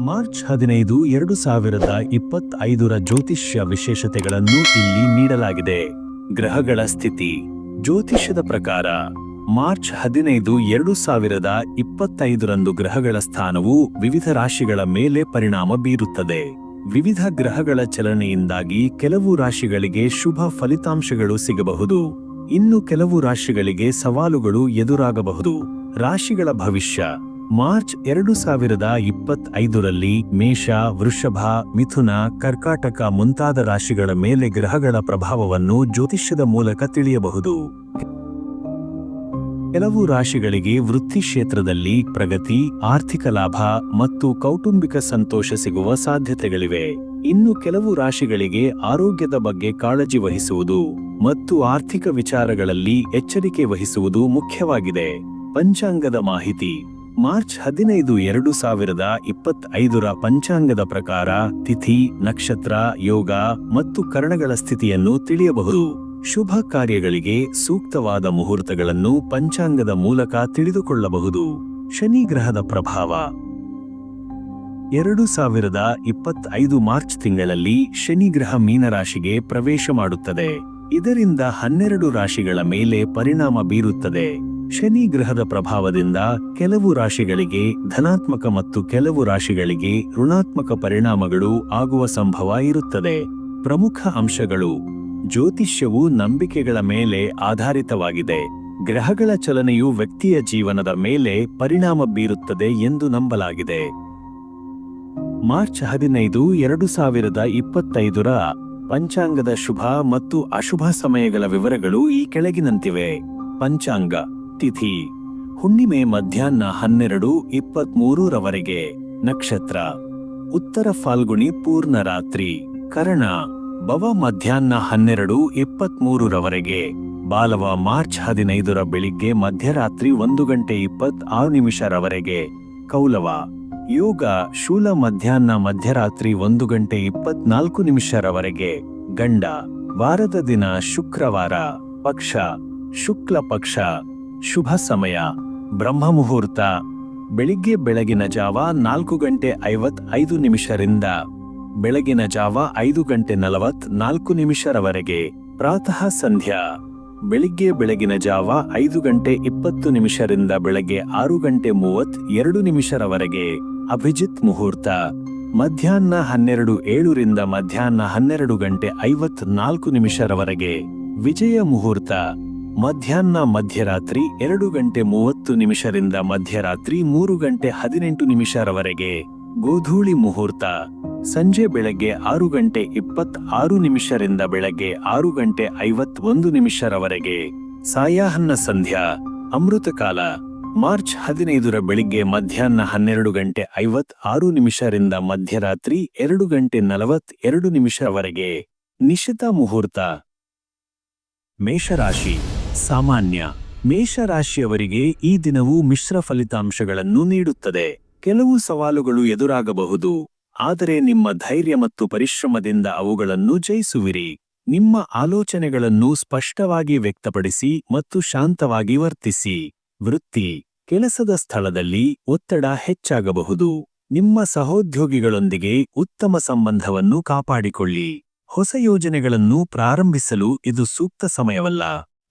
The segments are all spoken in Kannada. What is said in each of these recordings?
ಮಾರ್ಚ್ ಹದಿನೈದು, ಎರಡು ಸಾವಿರದ ಇಪ್ಪತ್ತೈದರ ಜ್ಯೋತಿಷ್ಯ ವಿಶೇಷತೆಗಳನ್ನು ಇಲ್ಲಿ ನೀಡಲಾಗಿದೆ. ಗ್ರಹಗಳ ಸ್ಥಿತಿ. ಜ್ಯೋತಿಷ್ಯದ ಪ್ರಕಾರ, ಮಾರ್ಚ್ ಹದಿನೈದು, ಎರಡು ಸಾವಿರದ ಇಪ್ಪತ್ತೈದರಂದು ಗ್ರಹಗಳ ಸ್ಥಾನವು ವಿವಿಧ ರಾಶಿಗಳ ಮೇಲೆ ಪರಿಣಾಮ ಬೀರುತ್ತದೆ. ವಿವಿಧ ಗ್ರಹಗಳ ಚಲನೆಯಿಂದಾಗಿ ಕೆಲವು ರಾಶಿಗಳಿಗೆ ಶುಭ ಫಲಿತಾಂಶಗಳು ಸಿಗಬಹುದು. ಇನ್ನು ಕೆಲವು ರಾಶಿಗಳಿಗೆ ಸವಾಲುಗಳು ಎದುರಾಗಬಹುದು. ರಾಶಿಗಳ ಭವಿಷ್ಯ. ಮಾರ್ಚ್ ಎರಡು ಸಾವಿರದ ಇಪ್ಪತ್ತೈದರಲ್ಲಿ ಮೇಷ, ವೃಷಭ, ಮಿಥುನ, ಕರ್ಕಾಟಕ ಮುಂತಾದ ರಾಶಿಗಳ ಮೇಲೆ ಗ್ರಹಗಳ ಪ್ರಭಾವವನ್ನು ಜ್ಯೋತಿಷ್ಯದ ಮೂಲಕ ತಿಳಿಯಬಹುದು. ಕೆಲವು ರಾಶಿಗಳಿಗೆ ವೃತ್ತಿ ಕ್ಷೇತ್ರದಲ್ಲಿ ಪ್ರಗತಿ, ಆರ್ಥಿಕ ಲಾಭ ಮತ್ತು ಕೌಟುಂಬಿಕ ಸಂತೋಷ ಸಿಗುವ ಸಾಧ್ಯತೆಗಳಿವೆ. ಇನ್ನು ಕೆಲವು ರಾಶಿಗಳಿಗೆ ಆರೋಗ್ಯದ ಬಗ್ಗೆ ಕಾಳಜಿ ವಹಿಸುವುದು ಮತ್ತು ಆರ್ಥಿಕ ವಿಚಾರಗಳಲ್ಲಿ ಎಚ್ಚರಿಕೆ ವಹಿಸುವುದು ಮುಖ್ಯವಾಗಿದೆ. ಪಂಚಾಂಗದ ಮಾಹಿತಿ. ಮಾರ್ಚ್ ಹದಿನೈದು ಎರಡು ಸಾವಿರದ ಇಪ್ಪತ್ತೈದರ ಪಂಚಾಂಗದ ಪ್ರಕಾರ ತಿಥಿ, ನಕ್ಷತ್ರ, ಯೋಗ ಮತ್ತು ಕರ್ಣಗಳ ಸ್ಥಿತಿಯನ್ನು ತಿಳಿಯಬಹುದು. ಶುಭ ಕಾರ್ಯಗಳಿಗೆ ಸೂಕ್ತವಾದ ಮುಹೂರ್ತಗಳನ್ನು ಪಂಚಾಂಗದ ಮೂಲಕ ತಿಳಿದುಕೊಳ್ಳಬಹುದು. ಶನಿ ಗ್ರಹದ ಪ್ರಭಾವ. ಎರಡು ಸಾವಿರದ ಇಪ್ಪತ್ತೈದು ಮಾರ್ಚ್ ತಿಂಗಳಲ್ಲಿ ಶನಿ ಗ್ರಹ ಮೀನರಾಶಿಗೆ ಪ್ರವೇಶ ಮಾಡುತ್ತದೆ. ಇದರಿಂದ ಹನ್ನೆರಡು ರಾಶಿಗಳ ಮೇಲೆ ಪರಿಣಾಮ ಬೀರುತ್ತದೆ. ಶನಿ ಗ್ರಹದ ಪ್ರಭಾವದಿಂದ ಕೆಲವು ರಾಶಿಗಳಿಗೆ ಧನಾತ್ಮಕ ಮತ್ತು ಕೆಲವು ರಾಶಿಗಳಿಗೆ ಋಣಾತ್ಮಕ ಪರಿಣಾಮಗಳು ಆಗುವ ಸಂಭವ ಇರುತ್ತದೆ. ಪ್ರಮುಖ ಅಂಶಗಳು. ಜ್ಯೋತಿಷ್ಯವು ನಂಬಿಕೆಗಳ ಮೇಲೆ ಆಧಾರಿತವಾಗಿದೆ. ಗ್ರಹಗಳ ಚಲನೆಯು ವ್ಯಕ್ತಿಯ ಜೀವನದ ಮೇಲೆ ಪರಿಣಾಮ ಬೀರುತ್ತದೆ ಎಂದು ನಂಬಲಾಗಿದೆ. ಮಾರ್ಚ್ ಹದಿನೈದು, ಎರಡು ಸಾವಿರದ ಇಪ್ಪತ್ತೈದರ ಪಂಚಾಂಗದ ಶುಭ ಮತ್ತು ಅಶುಭ ಸಮಯಗಳ ವಿವರಗಳು ಈ ಕೆಳಗಿನಂತಿವೆ. ಪಂಚಾಂಗ. ತಿಥಿ. ಹುಣ್ಣಿಮೆ ಮಧ್ಯಾಹ್ನ ಹನ್ನೆರಡು ಇಪ್ಪತ್ಮೂರರವರೆಗೆ ನಕ್ಷತ್ರ. ಉತ್ತರ ಫಾಲ್ಗುಣಿ ಪೂರ್ಣ ರಾತ್ರಿ ಕರ್ಣ, ಭವ ಮಧ್ಯಾಹ್ನ ಹನ್ನೆರಡು ಇಪ್ಪತ್ಮೂರರವರೆಗೆ. ಬಾಲವ ಮಾರ್ಚ್ ಹದಿನೈದರ ಬೆಳಿಗ್ಗೆ ಮಧ್ಯರಾತ್ರಿ ಒಂದು ಗಂಟೆ ಇಪ್ಪತ್ ಆರು ನಿಮಿಷರವರೆಗೆ. ಕೌಲವ, ಯೋಗ ಶೂಲ ಮಧ್ಯಾಹ್ನ ಮಧ್ಯರಾತ್ರಿ ಒಂದು ಗಂಟೆ ಇಪ್ಪತ್ನಾಲ್ಕು ನಿಮಿಷರವರೆಗೆ. ಗಂಡ, ವಾರದ ದಿನ ಶುಕ್ರವಾರ. ಪಕ್ಷ, ಶುಕ್ಲ ಪಕ್ಷ. ಶುಭ ಸಮಯ. ಬ್ರಹ್ಮ ಮುಹೂರ್ತ. ಬೆಳಿಗ್ಗೆ ಬೆಳಗಿನ ಜಾವ ನಾಲ್ಕು ಗಂಟೆ ಐವತ್ ಐದು ನಿಮಿಷರಿಂದ. ಬೆಳಗಿನ ಜಾವ ಐದು ಗಂಟೆ ನಲವತ್ ನಾಲ್ಕು ನಿಮಿಷರವರೆಗೆ. ಪ್ರಾತಃ ಸಂಧ್ಯಾ. ಬೆಳಿಗ್ಗೆ ಬೆಳಗಿನ ಜಾವ ಐದು ಗಂಟೆ ಇಪ್ಪತ್ತು ನಿಮಿಷರಿಂದ ಬೆಳಗ್ಗೆ ಆರು ಗಂಟೆ ಮೂವತ್ ಎರಡು ನಿಮಿಷರವರೆಗೆ. ಅಭಿಜಿತ್ ಮುಹೂರ್ತ. ಮಧ್ಯಾಹ್ನ ಹನ್ನೆರಡು ಏಳರಿಂದ ಮಧ್ಯಾಹ್ನ ಹನ್ನೆರಡು ಗಂಟೆ ಐವತ್ ನಾಲ್ಕು ನಿಮಿಷರವರೆಗೆ. ವಿಜಯ ಮುಹೂರ್ತ. ಮಧ್ಯಾಹ್ನ ಮಧ್ಯರಾತ್ರಿ ಎರಡು ಗಂಟೆ ಮೂವತ್ತು ನಿಮಿಷರಿಂದ ಮಧ್ಯರಾತ್ರಿ ಮೂರು ಗಂಟೆ ಹದಿನೆಂಟು ನಿಮಿಷರವರೆಗೆ. ಗೋಧೂಳಿ ಮುಹೂರ್ತ. ಸಂಜೆ ಬೆಳಗ್ಗೆ ಆರು ಗಂಟೆ ಇಪ್ಪತ್ ಆರು ನಿಮಿಷರಿಂದ ಬೆಳಗ್ಗೆ ಆರು ಗಂಟೆ ಐವತ್ ಒಂದು ನಿಮಿಷರವರೆಗೆ. ಸಾಯಾಹನ್ನ ಸಂಧ್ಯಾ. ಅಮೃತಕಾಲ. ಮಾರ್ಚ್ ಹದಿನೈದರ ಬೆಳಿಗ್ಗೆ ಮಧ್ಯಾಹ್ನ ಹನ್ನೆರಡು ಗಂಟೆ ಐವತ್ ಆರು ನಿಮಿಷರಿಂದ ಮಧ್ಯರಾತ್ರಿ ಎರಡು ಗಂಟೆ ನಲವತ್ ಎರಡು ನಿಮಿಷವರೆಗೆ ನಿಶಿತ ಮುಹೂರ್ತ. ಮೇಷರಾಶಿ. ಸಾಮಾನ್ಯ ಮೇಷರಾಶಿಯವರಿಗೆ ಈ ದಿನವು ಮಿಶ್ರ ಫಲಿತಾಂಶಗಳನ್ನು ನೀಡುತ್ತದೆ. ಕೆಲವು ಸವಾಲುಗಳು ಎದುರಾಗಬಹುದು. ಆದರೆ ನಿಮ್ಮ ಧೈರ್ಯ ಮತ್ತು ಪರಿಶ್ರಮದಿಂದ ಅವುಗಳನ್ನು ಜಯಿಸುವಿರಿ. ನಿಮ್ಮ ಆಲೋಚನೆಗಳನ್ನು ಸ್ಪಷ್ಟವಾಗಿ ವ್ಯಕ್ತಪಡಿಸಿ ಮತ್ತು ಶಾಂತವಾಗಿ ವರ್ತಿಸಿ. ವೃತ್ತಿ ಕೆಲಸದ ಸ್ಥಳದಲ್ಲಿ ಒತ್ತಡ ಹೆಚ್ಚಾಗಬಹುದು. ನಿಮ್ಮ ಸಹೋದ್ಯೋಗಿಗಳೊಂದಿಗೆ ಉತ್ತಮ ಸಂಬಂಧವನ್ನು ಕಾಪಾಡಿಕೊಳ್ಳಿ. ಹೊಸ ಯೋಜನೆಗಳನ್ನು ಪ್ರಾರಂಭಿಸಲು ಇದು ಸೂಕ್ತ ಸಮಯವಲ್ಲ.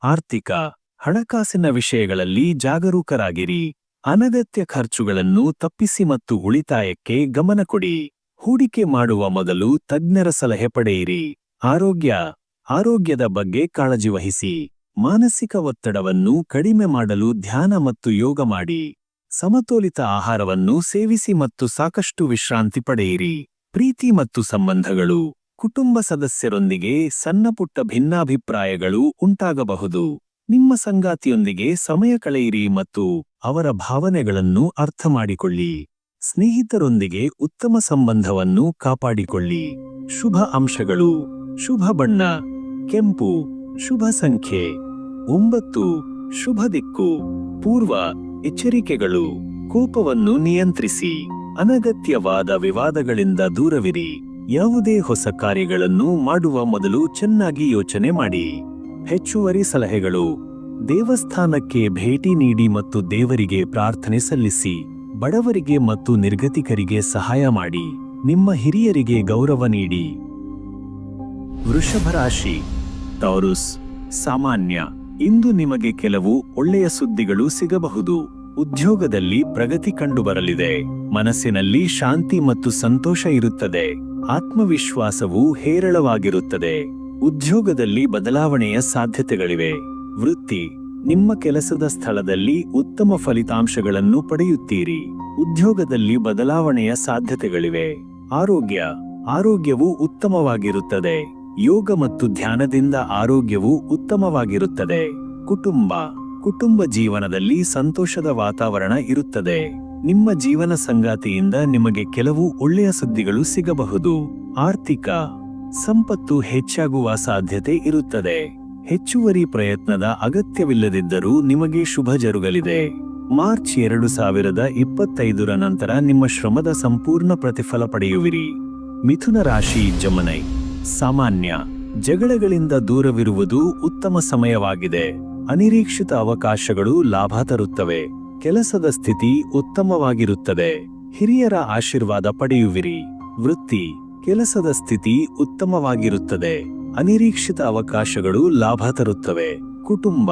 ಆರ್ಥಿಕ ಹಣಕಾಸಿನ ವಿಷಯಗಳಲ್ಲಿ ಜಾಗರೂಕರಾಗಿರಿ. ಅನಗತ್ಯ ಖರ್ಚುಗಳನ್ನು ತಪ್ಪಿಸಿ ಮತ್ತು ಉಳಿತಾಯಕ್ಕೆ ಗಮನ ಕೊಡಿ. ಹೂಡಿಕೆ ಮಾಡುವ ಮೊದಲು ತಜ್ಞರ ಸಲಹೆ ಪಡೆಯಿರಿ. ಆರೋಗ್ಯ, ಆರೋಗ್ಯದ ಬಗ್ಗೆ ಕಾಳಜಿ ವಹಿಸಿ. ಮಾನಸಿಕ ಒತ್ತಡವನ್ನು ಕಡಿಮೆ ಮಾಡಲು ಧ್ಯಾನ ಮತ್ತು ಯೋಗ ಮಾಡಿ. ಸಮತೋಲಿತ ಆಹಾರವನ್ನು ಸೇವಿಸಿ ಮತ್ತು ಸಾಕಷ್ಟು ವಿಶ್ರಾಂತಿ ಪಡೆಯಿರಿ. ಪ್ರೀತಿ ಮತ್ತು ಸಂಬಂಧಗಳು ಕುಟುಂಬ ಸದಸ್ಯರೊಂದಿಗೆ ಸಣ್ಣಪುಟ್ಟ ಭಿನ್ನಾಭಿಪ್ರಾಯಗಳು ಉಂಟಾಗಬಹುದು. ನಿಮ್ಮ ಸಂಗಾತಿಯೊಂದಿಗೆ ಸಮಯ ಕಳೆಯಿರಿ ಮತ್ತು ಅವರ ಭಾವನೆಗಳನ್ನು ಅರ್ಥಮಾಡಿಕೊಳ್ಳಿ. ಸ್ನೇಹಿತರೊಂದಿಗೆ ಉತ್ತಮ ಸಂಬಂಧವನ್ನು ಕಾಪಾಡಿಕೊಳ್ಳಿ. ಶುಭ ಅಂಶಗಳು, ಶುಭ ಬಣ್ಣ, ಕೆಂಪು, ಶುಭ ಸಂಖ್ಯೆ, ಒಂಬತ್ತು, ಶುಭ ದಿಕ್ಕು, ಪೂರ್ವ, ಎಚ್ಚರಿಕೆಗಳು, ಕೋಪವನ್ನು ನಿಯಂತ್ರಿಸಿ, ಅನಗತ್ಯವಾದ ವಿವಾದಗಳಿಂದ ದೂರವಿರಿ. ಯಾವುದೇ ಹೊಸ ಕಾರ್ಯಗಳನ್ನು ಮಾಡುವ ಮೊದಲು ಚೆನ್ನಾಗಿ ಯೋಚನೆ ಮಾಡಿ. ಹೆಚ್ಚುವರಿ ಸಲಹೆಗಳು. ದೇವಸ್ಥಾನಕ್ಕೆ ಭೇಟಿ ನೀಡಿ ಮತ್ತು ದೇವರಿಗೆ ಪ್ರಾರ್ಥನೆ ಸಲ್ಲಿಸಿ. ಬಡವರಿಗೆ ಮತ್ತು ನಿರ್ಗತಿಕರಿಗೆ ಸಹಾಯ ಮಾಡಿ. ನಿಮ್ಮ ಹಿರಿಯರಿಗೆ ಗೌರವ ನೀಡಿ. ವೃಷಭ ರಾಶಿ. ಟೌರುಸ್ ಸಾಮಾನ್ಯ. ಇಂದು ನಿಮಗೆ ಕೆಲವು ಒಳ್ಳೆಯ ಸುದ್ದಿಗಳು ಸಿಗಬಹುದು. ಉದ್ಯೋಗದಲ್ಲಿ ಪ್ರಗತಿ ಕಂಡುಬರಲಿದೆ. ಮನಸ್ಸಿನಲ್ಲಿ ಶಾಂತಿ ಮತ್ತು ಸಂತೋಷ ಇರುತ್ತದೆ. ಆತ್ಮವಿಶ್ವಾಸವು ಹೇರಳವಾಗಿರುತ್ತದೆ. ಉದ್ಯೋಗದಲ್ಲಿ ಬದಲಾವಣೆಯ ಸಾಧ್ಯತೆಗಳಿವೆ. ವೃತ್ತಿ. ನಿಮ್ಮ ಕೆಲಸದ ಸ್ಥಳದಲ್ಲಿ ಉತ್ತಮ ಫಲಿತಾಂಶಗಳನ್ನು ಪಡೆಯುತ್ತೀರಿ. ಉದ್ಯೋಗದಲ್ಲಿ ಬದಲಾವಣೆಯ ಸಾಧ್ಯತೆಗಳಿವೆ. ಆರೋಗ್ಯ. ಆರೋಗ್ಯವು ಉತ್ತಮವಾಗಿರುತ್ತದೆ. ಯೋಗ ಮತ್ತು ಧ್ಯಾನದಿಂದ ಆರೋಗ್ಯವು ಉತ್ತಮವಾಗಿರುತ್ತದೆ. ಕುಟುಂಬ. ಕುಟುಂಬ ಜೀವನದಲ್ಲಿ ಸಂತೋಷದ ವಾತಾವರಣ ಇರುತ್ತದೆ. ನಿಮ್ಮ ಜೀವನ ಸಂಗಾತಿಯಿಂದ ನಿಮಗೆ ಕೆಲವು ಒಳ್ಳೆಯ ಸುದ್ದಿಗಳು ಸಿಗಬಹುದು. ಆರ್ಥಿಕ ಸಂಪತ್ತು ಹೆಚ್ಚಾಗುವ ಸಾಧ್ಯತೆ ಇರುತ್ತದೆ. ಹೆಚ್ಚುವರಿ ಪ್ರಯತ್ನದ ಅಗತ್ಯವಿಲ್ಲದಿದ್ದರೂ ನಿಮಗೆ ಶುಭ ಜರುಗಲಿದೆ. ಮಾರ್ಚ್ ಎರಡು ಸಾವಿರದ ಇಪ್ಪತ್ತೈದರ ನಂತರ ನಿಮ್ಮ ಶ್ರಮದ ಸಂಪೂರ್ಣ ಪ್ರತಿಫಲ ಪಡೆಯುವಿರಿ. ಮಿಥುನ ರಾಶಿ ಜಮನೈ. ಸಾಮಾನ್ಯ. ಜಗಳಗಳಿಂದ ದೂರವಿರುವುದು ಉತ್ತಮ ಸಮಯವಾಗಿದೆ. ಅನಿರೀಕ್ಷಿತ ಅವಕಾಶಗಳು ಲಾಭ ತರುತ್ತವೆ. ಕೆಲಸದ ಸ್ಥಿತಿ ಉತ್ತಮವಾಗಿರುತ್ತದೆ. ಹಿರಿಯರ ಆಶೀರ್ವಾದ ಪಡೆಯುವಿರಿ. ವೃತ್ತಿ. ಕೆಲಸದ ಸ್ಥಿತಿ ಉತ್ತಮವಾಗಿರುತ್ತದೆ. ಅನಿರೀಕ್ಷಿತ ಅವಕಾಶಗಳು ಲಾಭ ತರುತ್ತವೆ. ಕುಟುಂಬ.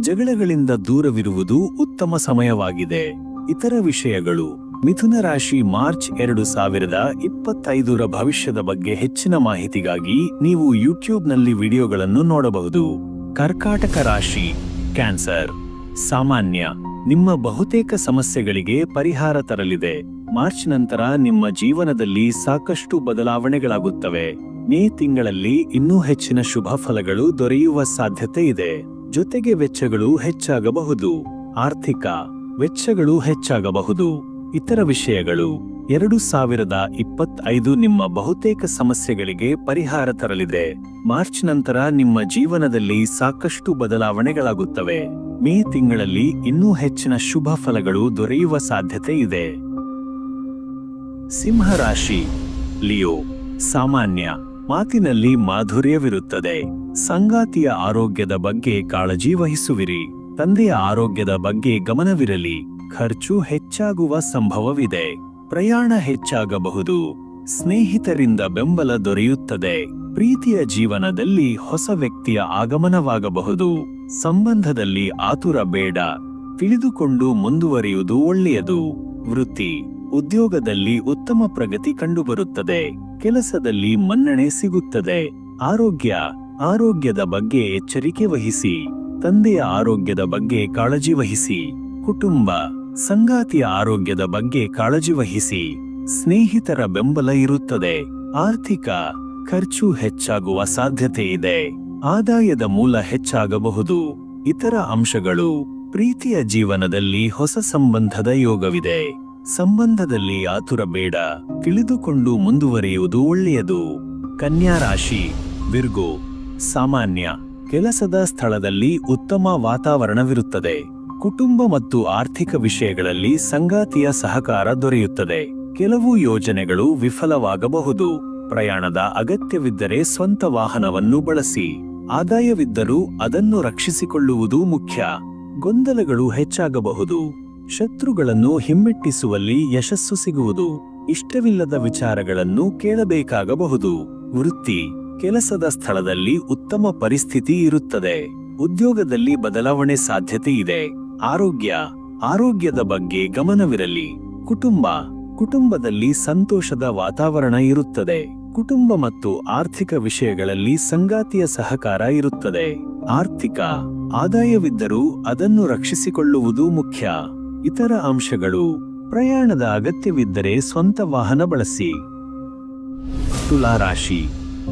ಜಗಳಗಳಿಂದ ದೂರವಿರುವುದು ಉತ್ತಮ ಸಮಯವಾಗಿದೆ. ಇತರ ವಿಷಯಗಳು. ಮಿಥುನ ರಾಶಿ ಮಾರ್ಚ್ ಎರಡು ಸಾವಿರದ ಇಪ್ಪತ್ತೈದರ ಭವಿಷ್ಯದ ಬಗ್ಗೆ ಹೆಚ್ಚಿನ ಮಾಹಿತಿಗಾಗಿ ನೀವು ಯೂಟ್ಯೂಬ್ನಲ್ಲಿ ವಿಡಿಯೋಗಳನ್ನು ನೋಡಬಹುದು. ಕರ್ಕಾಟಕ ರಾಶಿ, ಕ್ಯಾನ್ಸರ್. ಸಾಮಾನ್ಯ, ನಿಮ್ಮ ಬಹುತೇಕ ಸಮಸ್ಯೆಗಳಿಗೆ ಪರಿಹಾರ ತರಲಿದೆ. ಮಾರ್ಚ್ ನಂತರ ನಿಮ್ಮ ಜೀವನದಲ್ಲಿ ಸಾಕಷ್ಟು ಬದಲಾವಣೆಗಳಾಗುತ್ತವೆ. ಮೇ ತಿಂಗಳಲ್ಲಿ ಇನ್ನೂ ಹೆಚ್ಚಿನ ಶುಭ ಫಲಗಳು ದೊರೆಯುವ ಸಾಧ್ಯತೆ ಇದೆ. ಜೊತೆಗೆ ವೆಚ್ಚಗಳು ಹೆಚ್ಚಾಗಬಹುದು. ಆರ್ಥಿಕ ವೆಚ್ಚಗಳು ಹೆಚ್ಚಾಗಬಹುದು. ಇತರ ವಿಷಯಗಳು. ಎರಡು ಸಾವಿರದ ಇಪ್ಪತ್ತೈದು ನಿಮ್ಮ ಬಹುತೇಕ ಸಮಸ್ಯೆಗಳಿಗೆ ಪರಿಹಾರ ತರಲಿದೆ. ಮಾರ್ಚ್ ನಂತರ ನಿಮ್ಮ ಜೀವನದಲ್ಲಿ ಸಾಕಷ್ಟು ಬದಲಾವಣೆಗಳಾಗುತ್ತವೆ. ಮೇ ತಿಂಗಳಲ್ಲಿ ಇನ್ನೂ ಹೆಚ್ಚಿನ ಶುಭ ಫಲಗಳು ದೊರೆಯುವ ಸಾಧ್ಯತೆ ಇದೆ. ಸಿಂಹ ರಾಶಿ, ಲಿಯೋ, ಸಾಮಾನ್ಯ, ಮಾತಿನಲ್ಲಿ ಮಾಧುರ್ಯವಿರುತ್ತದೆ. ಸಂಗಾತಿಯ ಆರೋಗ್ಯದ ಬಗ್ಗೆ ಕಾಳಜಿ ವಹಿಸುವಿರಿ. ತಂದೆಯ ಆರೋಗ್ಯದ ಬಗ್ಗೆ ಗಮನವಿರಲಿ. ಖರ್ಚು ಹೆಚ್ಚಾಗುವ ಸಂಭವವಿದೆ. ಪ್ರಯಾಣ ಹೆಚ್ಚಾಗಬಹುದು. ಸ್ನೇಹಿತರಿಂದ ಬೆಂಬಲ ದೊರೆಯುತ್ತದೆ. ಪ್ರೀತಿಯ ಜೀವನದಲ್ಲಿ ಹೊಸ ವ್ಯಕ್ತಿಯ ಆಗಮನವಾಗಬಹುದು. ಸಂಬಂಧದಲ್ಲಿ ಆತುರ ಬೇಡ. ತಿಳಿದುಕೊಂಡು ಮುಂದುವರಿಯುವುದು ಒಳ್ಳೆಯದು. ವೃತ್ತಿ. ಉದ್ಯೋಗದಲ್ಲಿ ಉತ್ತಮ ಪ್ರಗತಿ ಕಂಡುಬರುತ್ತದೆ. ಕೆಲಸದಲ್ಲಿ ಮನ್ನಣೆ ಸಿಗುತ್ತದೆ. ಆರೋಗ್ಯ. ಆರೋಗ್ಯದ ಬಗ್ಗೆ ಎಚ್ಚರಿಕೆ ವಹಿಸಿ. ತಂದೆಯ ಆರೋಗ್ಯದ ಬಗ್ಗೆ ಕಾಳಜಿ ವಹಿಸಿ. ಕುಟುಂಬ. ಸಂಗಾತಿಯ ಆರೋಗ್ಯದ ಬಗ್ಗೆ ಕಾಳಜಿ ವಹಿಸಿ ಸ್ನೇಹಿತರ ಬೆಂಬಲ ಇರುತ್ತದೆ. ಆರ್ಥಿಕ ಖರ್ಚು ಹೆಚ್ಚಾಗುವ ಸಾಧ್ಯತೆ ಇದೆ. ಆದಾಯದ ಮೂಲ ಹೆಚ್ಚಾಗಬಹುದು. ಇತರ ಅಂಶಗಳು ಪ್ರೀತಿಯ ಜೀವನದಲ್ಲಿ ಹೊಸ ಸಂಬಂಧದ ಯೋಗವಿದೆ. ಸಂಬಂಧದಲ್ಲಿ ಆತುರ ಬೇಡ. ತಿಳಿದುಕೊಂಡು ಮುಂದುವರಿಯುವುದು ಒಳ್ಳೆಯದು. ಕನ್ಯಾ ರಾಶಿ, ವಿರ್ಗೋ, ಸಾಮಾನ್ಯ, ಕೆಲಸದ ಸ್ಥಳದಲ್ಲಿ ಉತ್ತಮ ವಾತಾವರಣವಿರುತ್ತದೆ. ಕುಟುಂಬ ಮತ್ತು ಆರ್ಥಿಕ ವಿಷಯಗಳಲ್ಲಿ ಸಂಗಾತಿಯ ಸಹಕಾರ ದೊರೆಯುತ್ತದೆ. ಕೆಲವು ಯೋಜನೆಗಳು ವಿಫಲವಾಗಬಹುದು. ಪ್ರಯಾಣದ ಅಗತ್ಯವಿದ್ದರೆ ಸ್ವಂತ ವಾಹನವನ್ನು ಬಳಸಿ. ಆದಾಯವಿದ್ದರೂ ಅದನ್ನು ರಕ್ಷಿಸಿಕೊಳ್ಳುವುದು ಮುಖ್ಯ. ಗೊಂದಲಗಳು ಹೆಚ್ಚಾಗಬಹುದು. ಶತ್ರುಗಳನ್ನು ಹಿಮ್ಮೆಟ್ಟಿಸುವಲ್ಲಿ ಯಶಸ್ಸು ಸಿಗುವುದು. ಇಷ್ಟವಿಲ್ಲದ ವಿಚಾರಗಳನ್ನು ಕೇಳಬೇಕಾಗಬಹುದು. ವೃತ್ತಿ, ಕೆಲಸದ ಸ್ಥಳದಲ್ಲಿ ಉತ್ತಮ ಪರಿಸ್ಥಿತಿ ಇರುತ್ತದೆ. ಉದ್ಯೋಗದಲ್ಲಿ ಬದಲಾವಣೆ ಸಾಧ್ಯತೆ ಇದೆ. ಆರೋಗ್ಯ, ಆರೋಗ್ಯದ ಬಗ್ಗೆ ಗಮನವಿರಲಿ. ಕುಟುಂಬ, ಕುಟುಂಬದಲ್ಲಿ ಸಂತೋಷದ ವಾತಾವರಣ ಇರುತ್ತದೆ. ಕುಟುಂಬ ಮತ್ತು ಆರ್ಥಿಕ ವಿಷಯಗಳಲ್ಲಿ ಸಂಗಾತಿಯ ಸಹಕಾರ ಇರುತ್ತದೆ. ಆರ್ಥಿಕ ಆದಾಯವಿದ್ದರೂ ಅದನ್ನು ರಕ್ಷಿಸಿಕೊಳ್ಳುವುದು ಮುಖ್ಯ. ಇತರ ಅಂಶಗಳು, ಪ್ರಯಾಣದ ಅಗತ್ಯವಿದ್ದರೆ ಸ್ವಂತ ವಾಹನ ಬಳಸಿ. ತುಲಾರಾಶಿ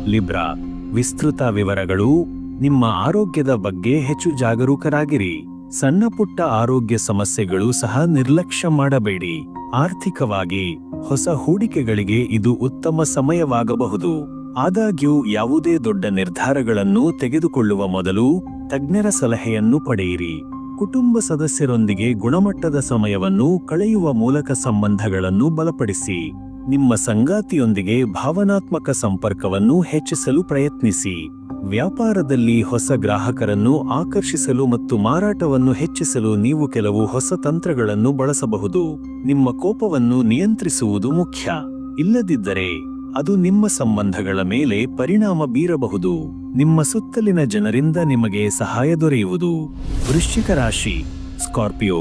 ಲಿಬ್ರಾ, ವಿಸ್ತೃತ ವಿವರಗಳು, ನಿಮ್ಮ ಆರೋಗ್ಯದ ಬಗ್ಗೆ ಹೆಚ್ಚು ಜಾಗರೂಕರಾಗಿರಿ. ಸಣ್ಣ ಪುಟ್ಟ ಆರೋಗ್ಯ ಸಮಸ್ಯೆಗಳು ಸಹ ನಿರ್ಲಕ್ಷ್ಯ ಮಾಡಬೇಡಿ. ಆರ್ಥಿಕವಾಗಿ ಹೊಸ ಹೂಡಿಕೆಗಳಿಗೆ ಇದು ಉತ್ತಮ ಸಮಯವಾಗಬಹುದು. ಆದಾಗ್ಯೂ ಯಾವುದೇ ದೊಡ್ಡ ನಿರ್ಧಾರಗಳನ್ನು ತೆಗೆದುಕೊಳ್ಳುವ ಮೊದಲು ತಜ್ಞರ ಸಲಹೆಯನ್ನು ಪಡೆಯಿರಿ. ಕುಟುಂಬ ಸದಸ್ಯರೊಂದಿಗೆ ಗುಣಮಟ್ಟದ ಸಮಯವನ್ನು ಕಳೆಯುವ ಮೂಲಕ ಸಂಬಂಧಗಳನ್ನು ಬಲಪಡಿಸಿ. ನಿಮ್ಮ ಸಂಗಾತಿಯೊಂದಿಗೆ ಭಾವನಾತ್ಮಕ ಸಂಪರ್ಕವನ್ನು ಹೆಚ್ಚಿಸಲು ಪ್ರಯತ್ನಿಸಿ. ವ್ಯಾಪಾರದಲ್ಲಿ ಹೊಸ ಗ್ರಾಹಕರನ್ನು ಆಕರ್ಷಿಸಲು ಮತ್ತು ಮಾರಾಟವನ್ನು ಹೆಚ್ಚಿಸಲು ನೀವು ಕೆಲವು ಹೊಸ ತಂತ್ರಗಳನ್ನು ಬಳಸಬಹುದು. ನಿಮ್ಮ ಕೋಪವನ್ನು ನಿಯಂತ್ರಿಸುವುದು ಮುಖ್ಯ. ಇಲ್ಲದಿದ್ದರೆ ಅದು ನಿಮ್ಮ ಸಂಬಂಧಗಳ ಮೇಲೆ ಪರಿಣಾಮ ಬೀರಬಹುದು. ನಿಮ್ಮ ಸುತ್ತಲಿನ ಜನರಿಂದ ನಿಮಗೆ ಸಹಾಯ ದೊರೆಯುವುದು. ವೃಶ್ಚಿಕ ರಾಶಿ, ಸ್ಕಾರ್ಪಿಯೋ,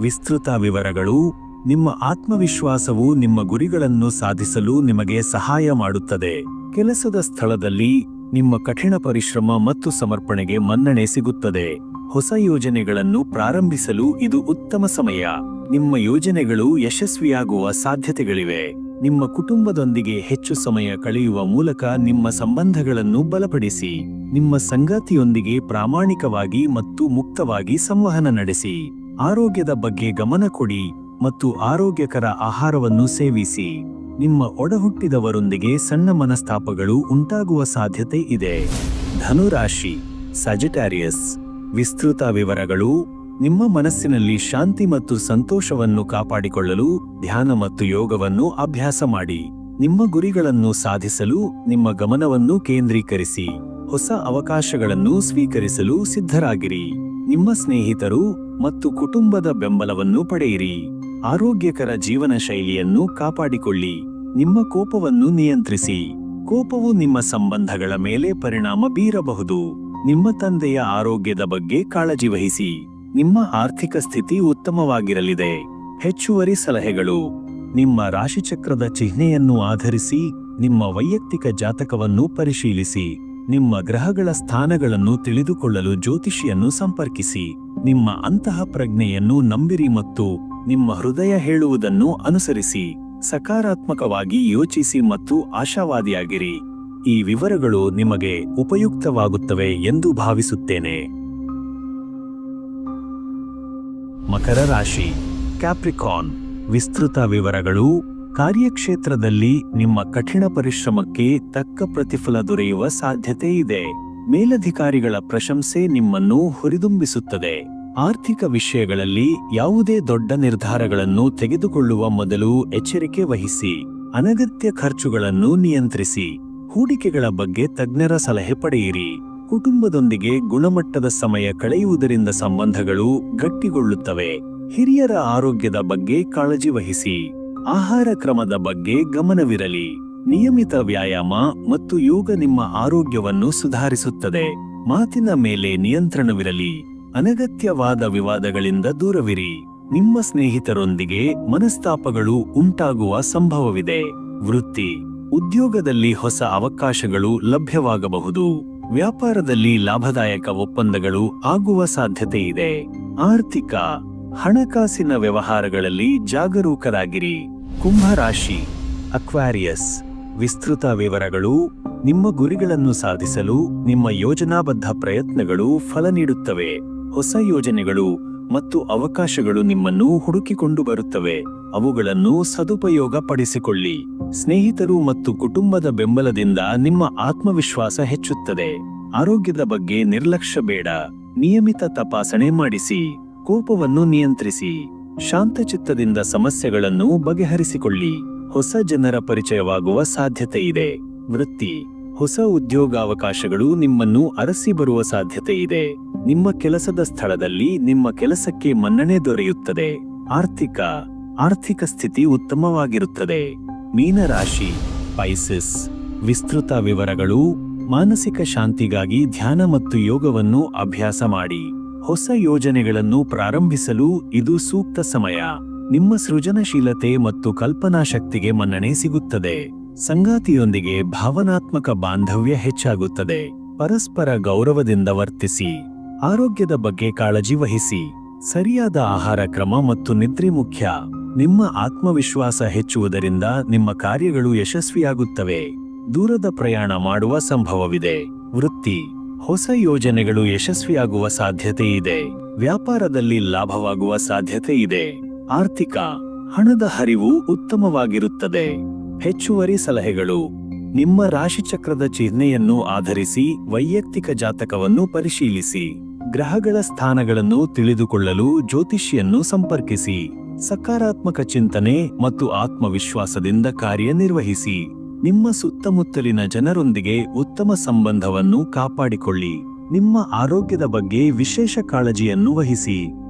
ವಿಸ್ತೃತ ವಿವರಗಳು, ನಿಮ್ಮ ಆತ್ಮವಿಶ್ವಾಸವು ನಿಮ್ಮ ಗುರಿಗಳನ್ನು ಸಾಧಿಸಲು ನಿಮಗೆ ಸಹಾಯ ಮಾಡುತ್ತದೆ. ಕೆಲಸದ ಸ್ಥಳದಲ್ಲಿ ನಿಮ್ಮ ಕಠಿಣ ಪರಿಶ್ರಮ ಮತ್ತು ಸಮರ್ಪಣೆಗೆ ಮನ್ನಣೆ ಸಿಗುತ್ತದೆ. ಹೊಸ ಯೋಜನೆಗಳನ್ನು ಪ್ರಾರಂಭಿಸಲು ಇದು ಉತ್ತಮ ಸಮಯ. ನಿಮ್ಮ ಯೋಜನೆಗಳು ಯಶಸ್ವಿಯಾಗುವ ಸಾಧ್ಯತೆಗಳಿವೆ. ನಿಮ್ಮ ಕುಟುಂಬದೊಂದಿಗೆ ಹೆಚ್ಚು ಸಮಯ ಕಳೆಯುವ ಮೂಲಕ ನಿಮ್ಮ ಸಂಬಂಧಗಳನ್ನು ಬಲಪಡಿಸಿ. ನಿಮ್ಮ ಸಂಗಾತಿಯೊಂದಿಗೆ ಪ್ರಾಮಾಣಿಕವಾಗಿ ಮತ್ತು ಮುಕ್ತವಾಗಿ ಸಂವಹನ ನಡೆಸಿ. ಆರೋಗ್ಯದ ಬಗ್ಗೆ ಗಮನ ಕೊಡಿ ಮತ್ತು ಆರೋಗ್ಯಕರ ಆಹಾರವನ್ನು ಸೇವಿಸಿ. ನಿಮ್ಮ ಒಡಹುಟ್ಟಿದವರೊಂದಿಗೆ ಸಣ್ಣ ಮನಸ್ತಾಪಗಳು ಉಂಟಾಗುವ ಸಾಧ್ಯತೆ ಇದೆ. ಧನುರಾಶಿ ಸಜಿಟಾರಿಯಸ್ ವಿಸ್ತೃತ ವಿವರಗಳು, ನಿಮ್ಮ ಮನಸ್ಸಿನಲ್ಲಿ ಶಾಂತಿ ಮತ್ತು ಸಂತೋಷವನ್ನು ಕಾಪಾಡಿಕೊಳ್ಳಲು ಧ್ಯಾನ ಮತ್ತು ಯೋಗವನ್ನು ಅಭ್ಯಾಸ ಮಾಡಿ. ನಿಮ್ಮ ಗುರಿಗಳನ್ನು ಸಾಧಿಸಲು ನಿಮ್ಮ ಗಮನವನ್ನು ಕೇಂದ್ರೀಕರಿಸಿ. ಹೊಸ ಅವಕಾಶಗಳನ್ನು ಸ್ವೀಕರಿಸಲು ಸಿದ್ಧರಾಗಿರಿ. ನಿಮ್ಮ ಸ್ನೇಹಿತರು ಮತ್ತು ಕುಟುಂಬದ ಬೆಂಬಲವನ್ನು ಪಡೆಯಿರಿ. ಆರೋಗ್ಯಕರ ಜೀವನ ಶೈಲಿಯನ್ನು ಕಾಪಾಡಿಕೊಳ್ಳಿ. ನಿಮ್ಮ ಕೋಪವನ್ನು ನಿಯಂತ್ರಿಸಿ. ಕೋಪವು ನಿಮ್ಮ ಸಂಬಂಧಗಳ ಮೇಲೆ ಪರಿಣಾಮ ಬೀರಬಹುದು. ನಿಮ್ಮ ತಂದೆಯ ಆರೋಗ್ಯದ ಬಗ್ಗೆ ಕಾಳಜಿ ವಹಿಸಿ. ನಿಮ್ಮ ಆರ್ಥಿಕ ಸ್ಥಿತಿ ಉತ್ತಮವಾಗಿರಲಿದೆ. ಹೆಚ್ಚುವರಿ ಸಲಹೆಗಳು. ನಿಮ್ಮ ರಾಶಿಚಕ್ರದ ಚಿಹ್ನೆಯನ್ನು ಆಧರಿಸಿ, ನಿಮ್ಮ ವೈಯಕ್ತಿಕ ಜಾತಕವನ್ನು ಪರಿಶೀಲಿಸಿ. ನಿಮ್ಮ ಗ್ರಹಗಳ ಸ್ಥಾನಗಳನ್ನು ತಿಳಿದುಕೊಳ್ಳಲು ಜ್ಯೋತಿಷಿಯನ್ನು ಸಂಪರ್ಕಿಸಿ. ನಿಮ್ಮ ಅಂತಹ ಪ್ರಜ್ಞೆಯನ್ನು ನಂಬಿರಿ ಮತ್ತು ನಿಮ್ಮ ಹೃದಯ ಹೇಳುವುದನ್ನು ಅನುಸರಿಸಿ, ಸಕಾರಾತ್ಮಕವಾಗಿ ಯೋಚಿಸಿ ಮತ್ತು ಆಶಾವಾದಿಯಾಗಿರಿ. ಈ ವಿವರಗಳು ನಿಮಗೆ ಉಪಯುಕ್ತವಾಗುತ್ತವೆ ಎಂದು ಭಾವಿಸುತ್ತೇನೆ. ಮಕರ ರಾಶಿ ಕ್ಯಾಪ್ರಿಕಾನ್ ವಿಸ್ತೃತ ವಿವರಗಳು, ಕಾರ್ಯಕ್ಷೇತ್ರದಲ್ಲಿ ನಿಮ್ಮ ಕಠಿಣ ಪರಿಶ್ರಮಕ್ಕೆ ತಕ್ಕ ಪ್ರತಿಫಲ ದೊರೆಯುವ ಸಾಧ್ಯತೆ ಇದೆ. ಮೇಲಧಿಕಾರಿಗಳ ಪ್ರಶಂಸೆ ನಿಮ್ಮನ್ನು ಹುರಿದುಂಬಿಸುತ್ತದೆ. ಆರ್ಥಿಕ ವಿಷಯಗಳಲ್ಲಿ ಯಾವುದೇ ದೊಡ್ಡ ನಿರ್ಧಾರಗಳನ್ನು ತೆಗೆದುಕೊಳ್ಳುವ ಮೊದಲು ಎಚ್ಚರಿಕೆ ವಹಿಸಿ, ಅನಗತ್ಯ ಖರ್ಚುಗಳನ್ನು ನಿಯಂತ್ರಿಸಿ, ಹೂಡಿಕೆಗಳ ಬಗ್ಗೆ ತಜ್ಞರ ಸಲಹೆ ಪಡೆಯಿರಿ. ಕುಟುಂಬದೊಂದಿಗೆ ಗುಣಮಟ್ಟದ ಸಮಯ ಕಳೆಯುವುದರಿಂದ ಸಂಬಂಧಗಳು ಗಟ್ಟಿಗೊಳ್ಳುತ್ತವೆ. ಹಿರಿಯರ ಆರೋಗ್ಯದ ಬಗ್ಗೆ ಕಾಳಜಿ ವಹಿಸಿ, ಆಹಾರ ಕ್ರಮದ ಬಗ್ಗೆ ಗಮನವಿರಲಿ. ನಿಯಮಿತ ವ್ಯಾಯಾಮ ಮತ್ತು ಯೋಗ ನಿಮ್ಮ ಆರೋಗ್ಯವನ್ನು ಸುಧಾರಿಸುತ್ತದೆ. ಮಾತಿನ ಮೇಲೆ ನಿಯಂತ್ರಣವಿರಲಿ. ಅನಗತ್ಯವಾದ ವಿವಾದಗಳಿಂದ ದೂರವಿರಿ. ನಿಮ್ಮ ಸ್ನೇಹಿತರೊಂದಿಗೆ ಮನಸ್ತಾಪಗಳು ಉಂಟಾಗುವ ಸಂಭವವಿದೆ. ವೃತ್ತಿ. ಉದ್ಯೋಗದಲ್ಲಿ ಹೊಸ ಅವಕಾಶಗಳು ಲಭ್ಯವಾಗಬಹುದು. ವ್ಯಾಪಾರದಲ್ಲಿ ಲಾಭದಾಯಕ ಒಪ್ಪಂದಗಳು ಆಗುವ ಸಾಧ್ಯತೆ ಇದೆ. ಆರ್ಥಿಕ. ಹಣಕಾಸಿನ ವ್ಯವಹಾರಗಳಲ್ಲಿ ಜಾಗರೂಕರಾಗಿರಿ. ಕುಂಭರಾಶಿ ಅಕ್ವಾರಿಯಸ್. ವಿಸ್ತೃತ ವಿವರಗಳು ನಿಮ್ಮ ಗುರಿಗಳನ್ನು ಸಾಧಿಸಲು ನಿಮ್ಮ ಯೋಜನಾಬದ್ಧ ಪ್ರಯತ್ನಗಳು ಫಲ ನೀಡುತ್ತವೆ. ಹೊಸ ಯೋಜನೆಗಳು ಮತ್ತು ಅವಕಾಶಗಳು ನಿಮ್ಮನ್ನು ಹುಡುಕಿಕೊಂಡು ಬರುತ್ತವೆ. ಅವುಗಳನ್ನು ಸದುಪಯೋಗ ಪಡಿಸಿಕೊಳ್ಳಿ ಸ್ನೇಹಿತರು ಮತ್ತು ಕುಟುಂಬದ ಬೆಂಬಲದಿಂದ ನಿಮ್ಮ ಆತ್ಮವಿಶ್ವಾಸ ಹೆಚ್ಚುತ್ತದೆ. ಆರೋಗ್ಯದ ಬಗ್ಗೆ ನಿರ್ಲಕ್ಷ್ಯ ಬೇಡ. ನಿಯಮಿತ ತಪಾಸಣೆ ಮಾಡಿಸಿ. ಕೋಪವನ್ನು ನಿಯಂತ್ರಿಸಿ. ಶಾಂತಚಿತ್ತದಿಂದ ಸಮಸ್ಯೆಗಳನ್ನು ಬಗೆಹರಿಸಿಕೊಳ್ಳಿ. ಹೊಸ ಜನರ ಪರಿಚಯವಾಗುವ ಸಾಧ್ಯತೆ ಇದೆ. ವೃತ್ತಿ. ಹೊಸ ಉದ್ಯೋಗಾವಕಾಶಗಳು ನಿಮ್ಮನ್ನು ಅರಸಿ ಬರುವ ಸಾಧ್ಯತೆ ಇದೆ. ನಿಮ್ಮ ಕೆಲಸದ ಸ್ಥಳದಲ್ಲಿ ನಿಮ್ಮ ಕೆಲಸಕ್ಕೆ ಮನ್ನಣೆ ದೊರೆಯುತ್ತದೆ. ಆರ್ಥಿಕ ಆರ್ಥಿಕ ಸ್ಥಿತಿ ಉತ್ತಮವಾಗಿರುತ್ತದೆ. ಮೀನರಾಶಿ ಪೈಸಿಸ್ ವಿಸ್ತೃತ ವಿವರಗಳು, ಮಾನಸಿಕ ಶಾಂತಿಗಾಗಿ ಧ್ಯಾನ ಮತ್ತು ಯೋಗವನ್ನು ಅಭ್ಯಾಸ ಮಾಡಿ. ಹೊಸ ಯೋಜನೆಗಳನ್ನು ಪ್ರಾರಂಭಿಸಲು ಇದು ಸೂಕ್ತ ಸಮಯ. ನಿಮ್ಮ ಸೃಜನಶೀಲತೆ ಮತ್ತು ಕಲ್ಪನಾ ಶಕ್ತಿಗೆ ಮನ್ನಣೆ ಸಿಗುತ್ತದೆ. ಸಂಗಾತಿಯೊಂದಿಗೆ ಭಾವನಾತ್ಮಕ ಬಾಂಧವ್ಯ ಹೆಚ್ಚಾಗುತ್ತದೆ. ಪರಸ್ಪರ ಗೌರವದಿಂದ ವರ್ತಿಸಿ. ಆರೋಗ್ಯದ ಬಗ್ಗೆ ಕಾಳಜಿ ವಹಿಸಿ. ಸರಿಯಾದ ಆಹಾರ ಕ್ರಮ ಮತ್ತು ನಿದ್ರೆ ಮುಖ್ಯ. ನಿಮ್ಮ ಆತ್ಮವಿಶ್ವಾಸ ಹೆಚ್ಚುವುದರಿಂದ ನಿಮ್ಮ ಕಾರ್ಯಗಳು ಯಶಸ್ವಿಯಾಗುತ್ತವೆ. ದೂರದ ಪ್ರಯಾಣ ಮಾಡುವ ಸಂಭವವಿದೆ. ವೃತ್ತಿ. ಹೊಸ ಯೋಜನೆಗಳು ಯಶಸ್ವಿಯಾಗುವ ಸಾಧ್ಯತೆ ಇದೆ. ವ್ಯಾಪಾರದಲ್ಲಿ ಲಾಭವಾಗುವ ಸಾಧ್ಯತೆ ಇದೆ. ಆರ್ಥಿಕ. ಹಣದ ಹರಿವು ಉತ್ತಮವಾಗಿರುತ್ತದೆ. ಹೆಚ್ಚುವರಿ ಸಲಹೆಗಳು. ನಿಮ್ಮ ರಾಶಿಚಕ್ರದ ಚಿಹ್ನೆಯನ್ನು ಆಧರಿಸಿ ವೈಯಕ್ತಿಕ ಜಾತಕವನ್ನು ಪರಿಶೀಲಿಸಿ. ಗ್ರಹಗಳ ಸ್ಥಾನಗಳನ್ನು ತಿಳಿದುಕೊಳ್ಳಲು ಜ್ಯೋತಿಷಿಯನ್ನು ಸಂಪರ್ಕಿಸಿ, ಸಕಾರಾತ್ಮಕ ಚಿಂತನೆ ಮತ್ತು ಆತ್ಮವಿಶ್ವಾಸದಿಂದ ಕಾರ್ಯನಿರ್ವಹಿಸಿ. ನಿಮ್ಮ ಸುತ್ತಮುತ್ತಲಿನ ಜನರೊಂದಿಗೆ ಉತ್ತಮ ಸಂಬಂಧವನ್ನು ಕಾಪಾಡಿಕೊಳ್ಳಿ. ನಿಮ್ಮ ಆರೋಗ್ಯದ ಬಗ್ಗೆ ವಿಶೇಷ ಕಾಳಜಿಯನ್ನು ವಹಿಸಿ.